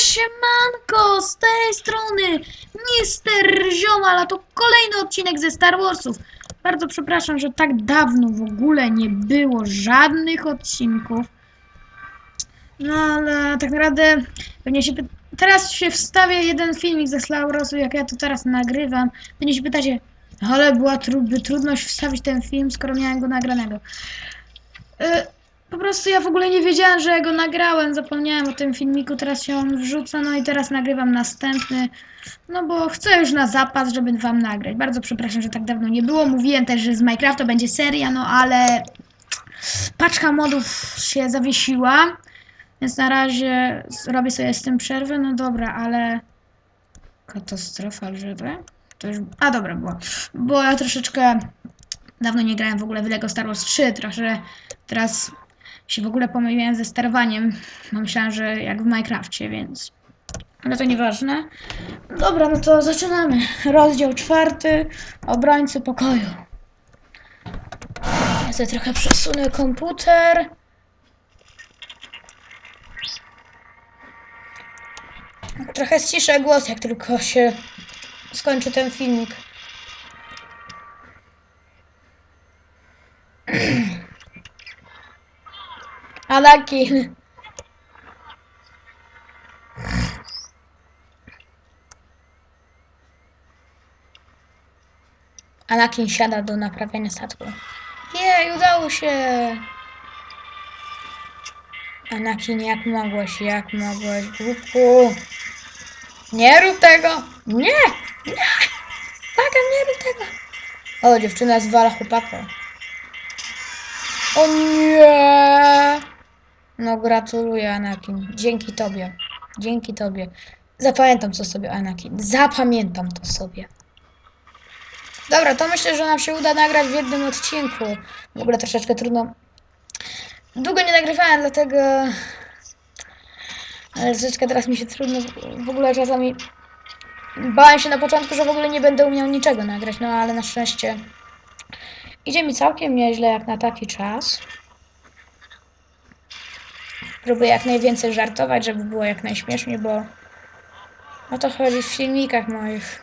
Siemanko, z tej strony Mister Ziomal, a to kolejny odcinek ze Star Warsów. Bardzo przepraszam, że tak dawno w ogóle nie było żadnych odcinków. No ale tak naprawdę pewnie się teraz się wstawia jeden filmik ze Star Warsów, jak ja to teraz nagrywam. Pewnie się pytacie, ale była tru- trudność wstawić ten film, skoro miałem go nagranego. Y, po prostu ja w ogóle nie wiedziałem, że go nagrałem, zapomniałem o tym filmiku, teraz się on wrzuca, no i teraz nagrywam następny, no bo chcę już na zapas, żeby wam nagrać. Bardzo przepraszam, że tak dawno nie było. Mówiłem też, że z Minecrafta będzie seria, no ale paczka modów się zawiesiła, więc na razie robię sobie z tym przerwę, no dobra, ale katastrofa żywe? To już... A dobra, było. Bo ja troszeczkę dawno nie grałem w ogóle w LEGO Star Wars 3, trochę teraz się w ogóle pomyliłem ze sterowaniem. Myślałem, że jak w Minecrafcie, więc. Ale to nieważne. Dobra, no to zaczynamy. Rozdział czwarty. Obrońcy pokoju. Ja sobie trochę przesunę komputer. Trochę ściszę głos, jak tylko się skończy ten filmik. Anakin. Anakin siada do naprawiania statku. Jej, udało się! Anakin, jak mogłeś, jak mogłeś, głupku? Nie rób tego! Nie! Nie! Taka, nie rób tego! O, dziewczyna zwala chłopaka. O nie! No gratuluję Anakin. Dzięki tobie. Dzięki tobie. Zapamiętam to sobie Anakin. Zapamiętam to sobie. Dobra, to myślę, że nam się uda nagrać w jednym odcinku. W ogóle troszeczkę trudno. Długo nie nagrywałem, dlatego... Ale troszeczkę teraz mi się trudno w ogóle czasami... Bałem się na początku, że w ogóle nie będę umiał niczego nagrać, no ale na szczęście idzie mi całkiem nieźle jak na taki czas. Próbuję jak najwięcej żartować, żeby było jak najśmieszniej, bo o to chodzi w filmikach moich.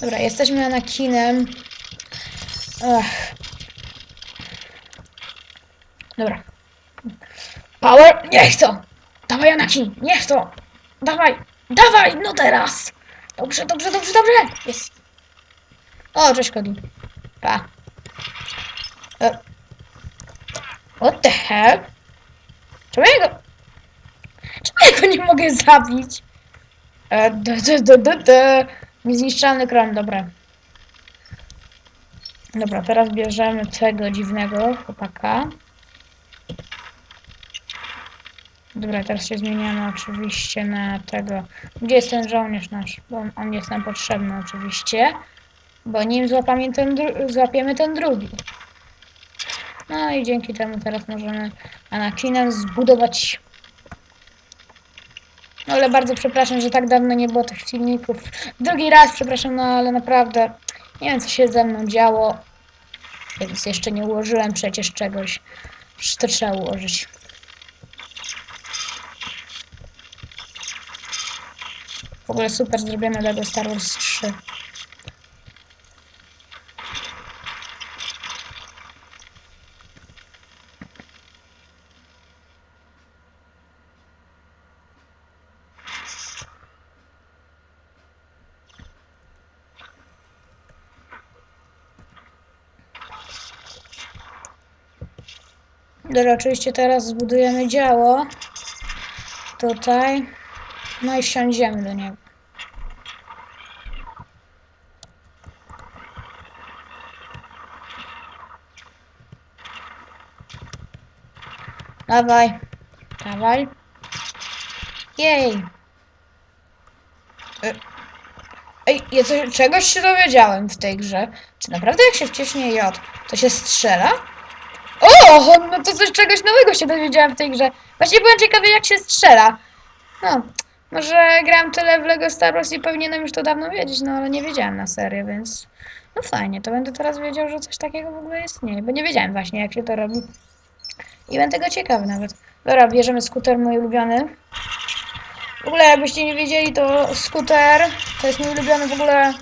Dobra, jesteśmy Anakinem. Ech. Dobra. Power, niech to! Dawaj Anakin, niech to! Dawaj, dawaj, no teraz! Dobrze, dobrze, dobrze, dobrze! Jest. O, cześć Cody. Pa. E. What the hell? Czemu ja go... Czemu ja go nie mogę zabić? E, d, d, d, d, d. Niezniszczalny kron, dobra. Dobra, teraz bierzemy tego dziwnego chłopaka. Dobra, teraz się zmieniamy oczywiście na tego. Gdzie jest ten żołnierz nasz? Bo on jest nam potrzebny oczywiście. Bo nim złapiemy ten, złapiemy ten drugi. No i dzięki temu teraz możemy Anakinem zbudować. No ale bardzo przepraszam, że tak dawno nie było tych filmików. Drugi raz przepraszam, no ale naprawdę nie wiem co się ze mną działo. Więc jeszcze nie ułożyłem przecież czegoś. Przecież to trzeba ułożyć. W ogóle super zrobione Lego Star Wars 3. Dobra, oczywiście teraz zbudujemy działo. Tutaj. No i wsiądziemy do niego. Dawaj. Dawaj. Jej. E, Ej, ja coś, czegoś się dowiedziałem w tej grze. Czy naprawdę jak się wciśnie J, to się strzela? O, no to coś czegoś nowego się dowiedziałem w tej grze. Właśnie byłem ciekawy jak się strzela. No, może grałem tyle w LEGO Star Wars i powinienem już to dawno wiedzieć, no ale nie wiedziałem na serio, więc... No fajnie, to będę teraz wiedział, że coś takiego w ogóle istnieje, bo nie wiedziałem właśnie, jak się to robi. I będę tego ciekawy nawet. Dobra, bierzemy skuter mój ulubiony. W ogóle, jakbyście nie wiedzieli, to skuter to jest mój ulubiony w ogóle.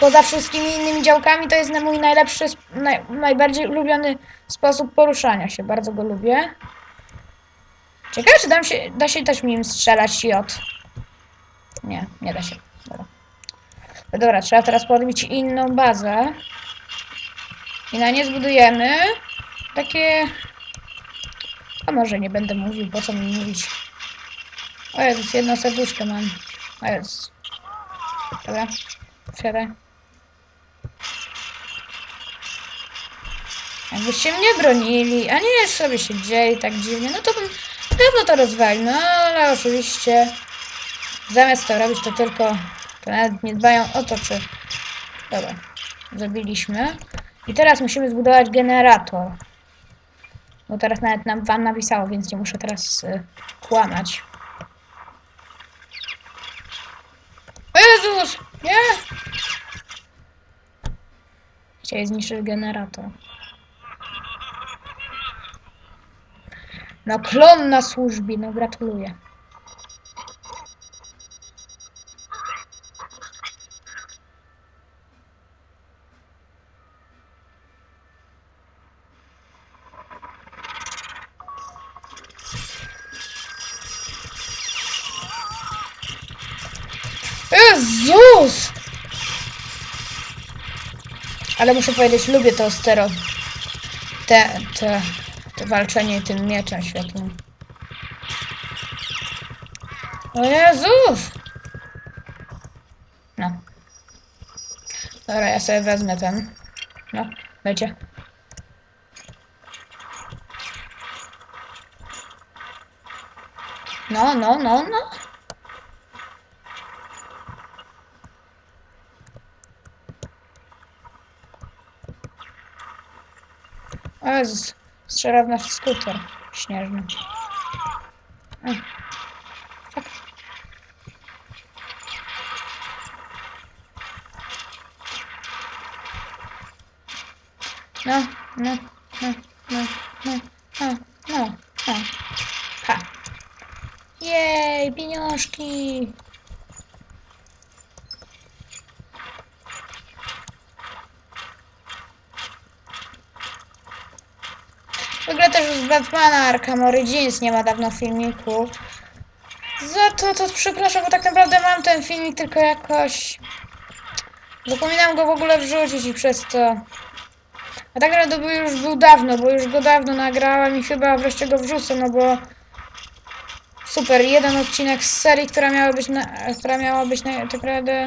Poza wszystkimi innymi działkami, to jest mój najlepszy, naj, najbardziej ulubiony sposób poruszania się. Bardzo go lubię. Ciekawe, czy dam się, da się też nim strzelać J. Nie, nie da się. Dobra. No dobra, trzeba teraz podbić inną bazę. I na nie zbudujemy takie... A może nie będę mówił, po co mi mówić. O Jezus, jedno serduszko mam. O Jezus. Dobra, wsiadaj. Jakbyście mnie bronili, a nie sobie siedzieli tak dziwnie, no to bym pewno to rozwalił. No ale oczywiście zamiast to robić, to tylko to nawet nie dbają o to, czy... Dobra, zrobiliśmy. I teraz musimy zbudować generator. Bo teraz nawet nam wam napisało, więc nie muszę teraz y, kłamać. O Jezus! Nie! Chciałem zniszczyć generator. No klon na służbie, no gratuluję. Jezus! Ale muszę powiedzieć, lubię to stero. Te, te, te walczenie tym mieczem świetlnym. O Jezus! No. Dobra, ja sobie wezmę ten. No, dajcie. No, no, no, no. O Jezus, strzela w nasz skuter śnieżny. A. Fuck. No, no, no, no, no, no, no, no. W ogóle też z Batmana Arkham Origins nie ma dawno filmiku. Za to, to przepraszam, bo tak naprawdę mam ten filmik, tylko jakoś... Zapominam go w ogóle wrzucić i przez to... A tak naprawdę już był dawno, bo już go dawno nagrałem i chyba wreszcie go wrzucę, no bo... Super, jeden odcinek z serii, która miała być, na, która miała być na, tak naprawdę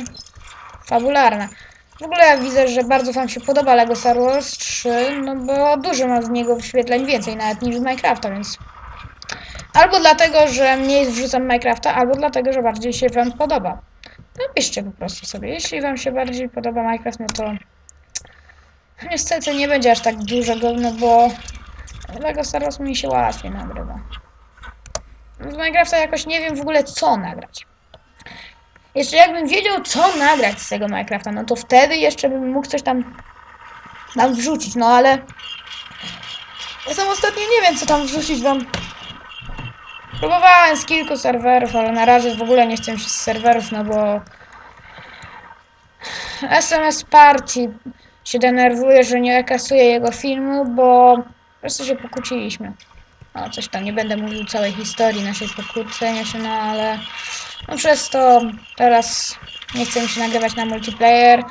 fabularna. W ogóle widzę, że bardzo wam się podoba LEGO Star Wars 3, no bo dużo ma z niego wyświetleń, więcej nawet niż z Minecrafta, więc... Albo dlatego, że mniej wrzucam Minecrafta, albo dlatego, że bardziej się wam podoba. Napiszcie po prostu sobie, jeśli wam się bardziej podoba Minecraft, no to... Niestety nie będzie aż tak dużego, no bo... LEGO Star Wars mi się łatwiej nagrywa. Z Minecrafta jakoś nie wiem w ogóle co nagrać. Jeszcze jakbym wiedział, co nagrać z tego Minecrafta, no to wtedy jeszcze bym mógł coś tam, tam wrzucić, no ale... Ja sam ostatnio nie wiem, co tam wrzucić wam. Próbowałem z kilku serwerów, ale na razie w ogóle nie chcę się z serwerów, no bo... SMS Party się denerwuje, że nie kasuje jego filmu, bo po prostu się pokłóciliśmy. No, coś tam, nie będę mówił całej historii naszej pokłócenia się, no ale... No przez to teraz nie chcę mi się nagrywać na multiplayer.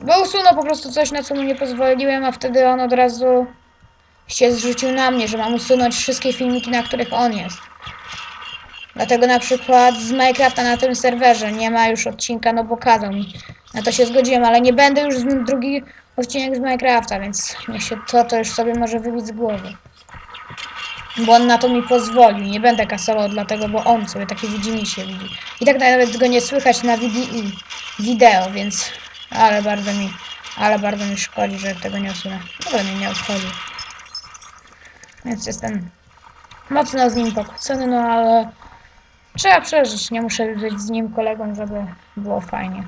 Bo usunął po prostu coś, na co mu nie pozwoliłem, a wtedy on od razu się zrzucił na mnie, że mam usunąć wszystkie filmiki, na których on jest. Dlatego na przykład z Minecrafta na tym serwerze nie ma już odcinka, no bo mi. Na to się zgodziłem, ale nie będę już z nim drugi odcinek z Minecrafta, więc niech się to, to już sobie może wybić z głowy. Bo on na to mi pozwolił. Nie będę kasował dlatego, bo on sobie takie widzimy się widzi. I tak nawet go nie słychać na widi- wideo, więc... Ale bardzo mi... Ale bardzo mi szkodzi, że tego nie usunę. Dobra, mnie nie obchodzi. Więc jestem mocno z nim pokłócony, no ale... Trzeba przeżyć. Nie muszę być z nim kolegą, żeby było fajnie.